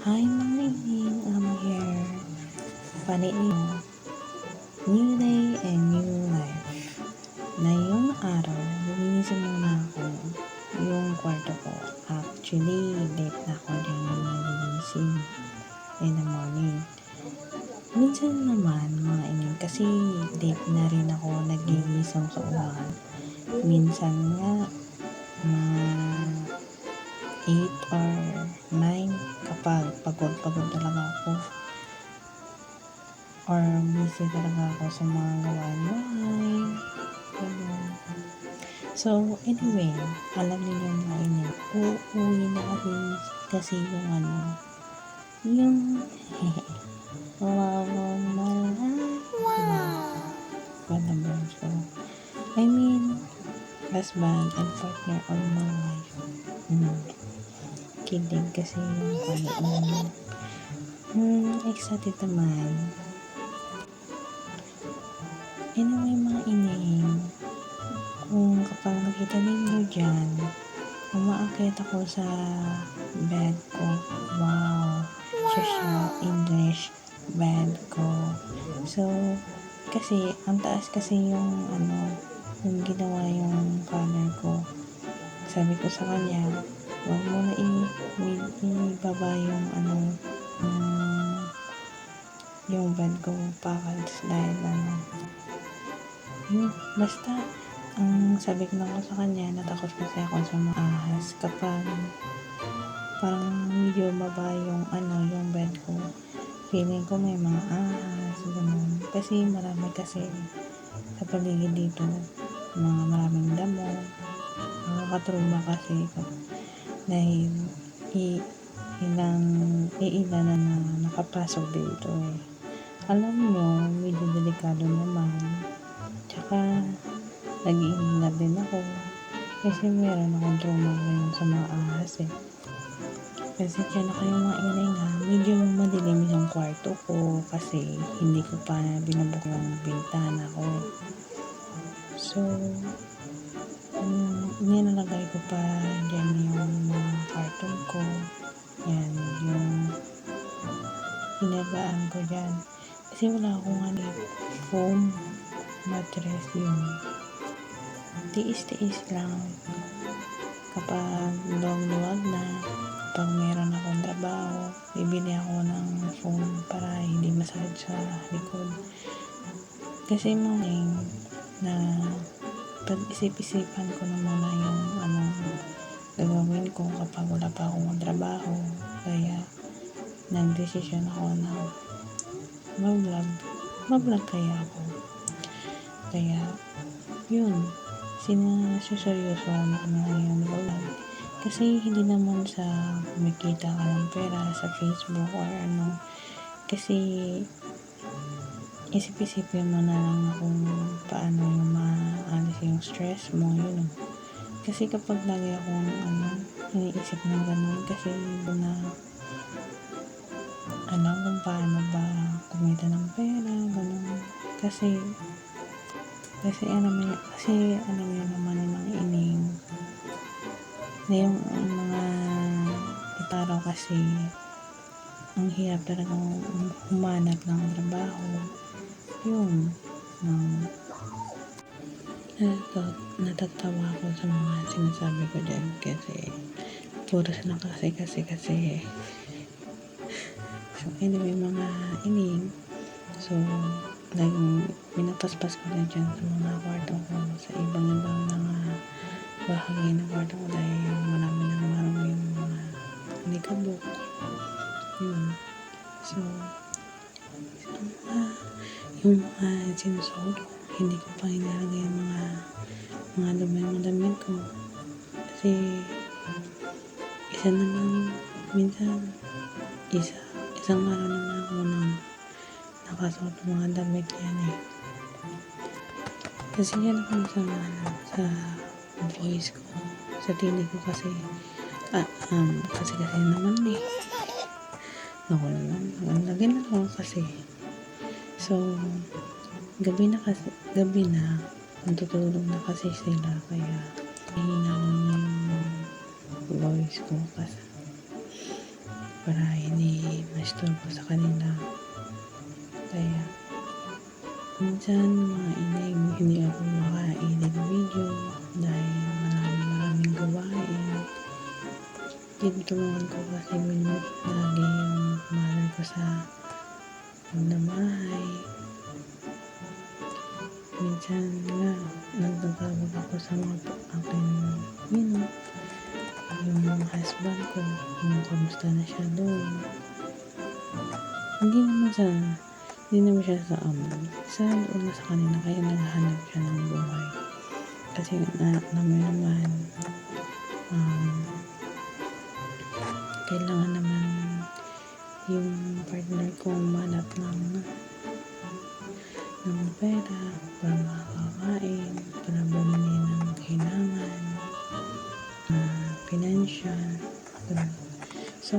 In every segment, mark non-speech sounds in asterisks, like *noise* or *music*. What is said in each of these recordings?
Hi ining, I'm here. Paniin New day and new life. Ngayong araw, luminisan muna ako yung kwarto ko. Actually, late na ako din nagigising in the morning. Minsan naman, mga ining, kasi late na rin ako nagigising sa umaga. Minsan nga, mga 8 or 9 kapag pagod-pagod talaga ako or busy talaga ako sa mga gawain bahay. So, anyway, alam niyo mga ini, uuwi na kasi, kasi yung ano, yung *laughs* wow, wow, Wow! So, I mean, husband and partner of my life. Hmm. Kidding kasi yung kulit mo. Hmm, excited naman. Anyway, mga ining, kung kapag nakita ninyo dyan, umaakit ako sa bed ko. Wow! Social English bed ko. So, kasi, ang taas kasi yung, ano, yung ginawa yung color ko. Sabi ko sa kanya, huwag mo na ibaba yung, ano, um, yung bed ko package dahil, ano, yun, basta, ang sabi ko lang sa kanya, natakot kasi ako sa mga ahas kapag parang medyo maba yung ano, yung bed ko. Feeling ko may mga ahas, ganun. Kasi marami kasi sa paligid dito, mga maraming damo. Nakakatruma kasi dahil i ilang iilan na, na nakapasok dito eh. Alam nyo, medyo delikado naman. Tsaka, nag-iingat din ako. Kasi meron akong trauma ngayon sa mga ahas eh. Kasi dyan na kayo mga inay nga, medyo madilim yung kwarto ko kasi hindi ko pa binubuk yung bintana ko. So, nilalagay ko pa dyan yung mga karton ko. Yan, yung hinagaan ko dyan. Kasi wala akong ano, foam mattress yun. Tiis-tiis lang. Kapag luwag-luwag na, kapag meron akong trabaho, bibili ako ng foam para hindi masakit sa likod. Kasi morning na pag-isip-isipan ko na muna yung ano gagawin ko kapag wala pa akong trabaho. Kaya nagdesisyon ako na mag-vlog. Mag-vlog kaya ako. Kaya, yun. Sinasuseryoso na ano yung vlog. Kasi hindi naman sa kumikita ka ng pera sa Facebook or ano. Kasi isip-isipin mo na lang kung paano yung maalis yung stress mo, yun. Kasi kapag lagi akong ano, iniisip ng ganun, kasi na alam kung paano ba kumita ng pera, ganun. Kasi, kasi alam mo, kasi alam mo naman ng mga ining, na yung mga itaraw kasi, ang hirap talaga humanap ng trabaho. Yun, um, natatat natatawa ako sa mga sinasabi ko dyan kasi puros na kasi kasi. *laughs* Kasi so anyway mga ining so laging pinapaspas ko na dyan sa mga kwarto ko sa ibang ibang mga bahagi ng kwarto ko dahil yung mga sinusuot ko hindi ko pa inalagay yung mga mga dumi mga damit ko. Kasi isa naman minsan isa isang araw naman ako nang nakasuot ng mga damit yan eh. Kasi yan ako sa ano, sa voice ko sa tinig ko kasi ah, um, kasi kasi naman eh. Ako naman lagi na ako kasi so gabi na kasi, gabi na, natutulog na kasi sila, kaya hihina ko na yung voice ko kasi para hindi ma-istorbo sa kanila. Kaya, minsan mga inay, hindi ako maka-edit video dahil maraming maraming gawain. Tinutulungan ko kasi minut lagi yung mother ko sa pagdamahay. Minsan nga, nagtatawag ako sa mga aking minut. Yung mga husband ko, kung kamusta na siya doon. Hindi naman sa, hindi naman siya sa amin. Sa doon na sa kanila, kaya naghahanap siya ng buhay. Kasi anak namin naman, ganun. So,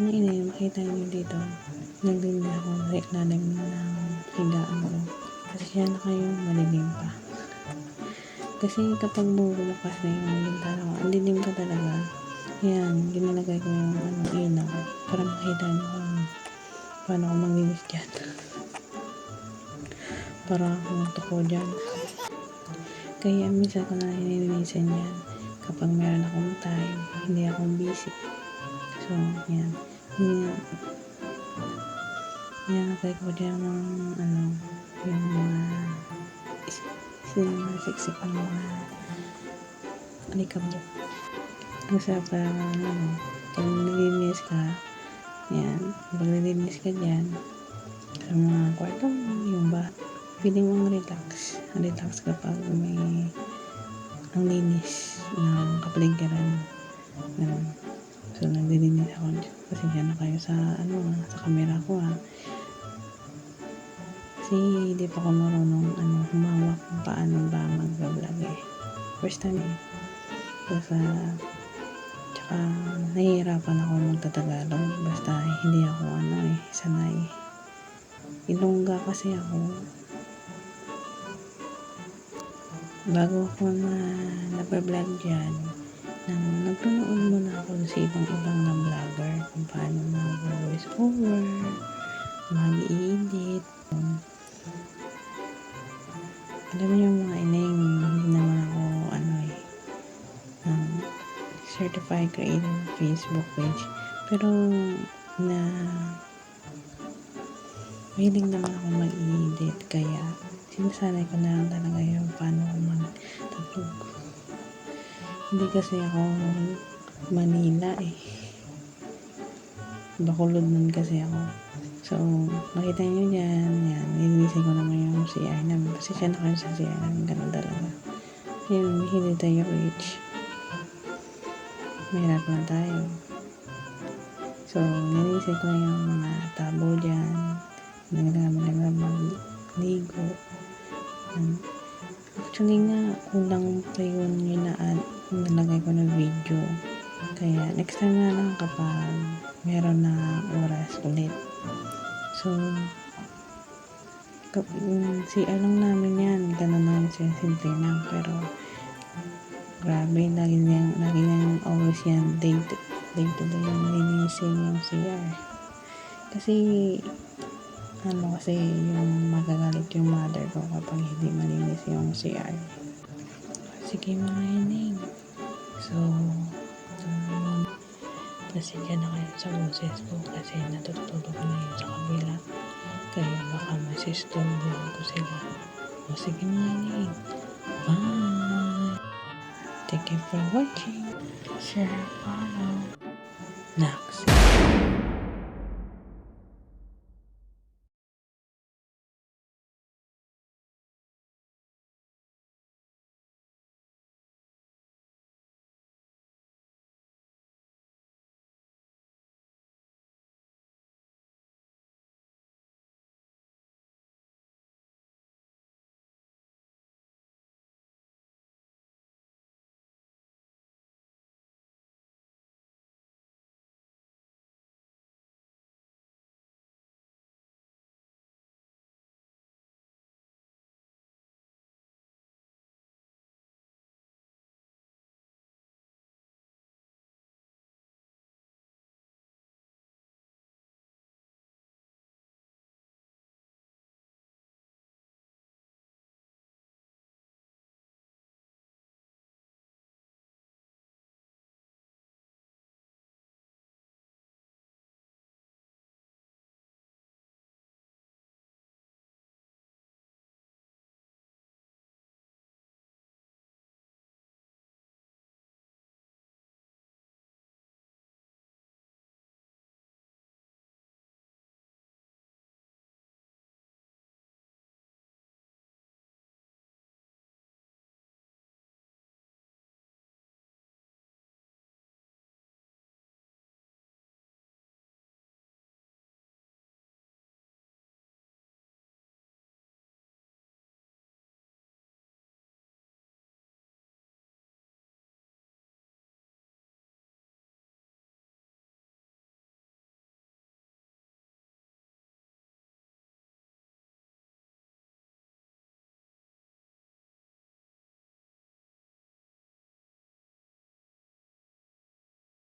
inay, makita niyo dito, naglindi ako sa ilalim ng higaan ko. Kasi siya na kayo malilim pa. Kasi kapag bumubukas na yung bintana ko, ang dilim ka talaga. Yan, ginalagay ko yung ano, ilaw para makita niyo kung paano ako maglinis dyan. *laughs* para akong tuko dyan. Kaya minsan ko na hinilinisan yan kapag meron akong time, hindi akong busy. So, yan. Yan. Nilagay ko dyan ng ano, yung mga sinasiksik ng mga alikab dyan. Ang sarap para ano, pag nilinis ka, yan, pag nilinis ka dyan, sa mga kwarto mo, yung ba, feeling mong relax. Relax kapag may ang linis ng kapaligiran. Ganun. So, naglilinis ako. Pasensya na kayo sa, ano, ah, sa camera ko, ha. Kasi, hindi pa ako marunong, ano, humawak kung paano ba mag-vlog, eh. First time, eh. Basta, tsaka, nahihirapan ako magtatagalog. Basta, hindi ako, ano, eh, sanay. Ilongga kasi ako. Bago ako na nag-vlog dyan, nang nagtunood muna ako sa ibang ibang na vlogger kung paano mag-voice over, mag-edit. Alam niyo mga ineng, hindi naman ako ano eh, um, certified creator Facebook page. Pero na Mahilig naman ako mag-edit kaya sinasanay ko na lang talaga yung paano ako mag-tatlog. Hindi kasi ako Manila eh. Bakulod nun kasi ako. So, nakita nyo dyan, yan, nilinisin ko naman yung CR namin. Kasi siya na kayo sa CR namin, ganun talaga. Yun, hindi tayo rich. Mahirap na tayo. So, nilinisin ko yung mga tabo dyan. Naglaman lang ligo. Um, actually nga, kulang pa yun yun na ad, nalagay ko ng video. Kaya, next time na lang kapag meron na oras ulit. So, um, si lang namin yan, ganun lang siya, simple lang. Pero, grabe, lagi niyang, lagi niyang always yan, day to day, to day yung linisin yung CR. Kasi, ano kasi yung magagalit yung mother ko kapag hindi malinis yung CR. Sige mga ining. So, um, pasensya na kayo sa boses ko kasi natutulog na yun sa kabila. Kaya baka masistorbohan ko sila. O sige mga ining. Bye! Thank you for watching. Share, follow. Next.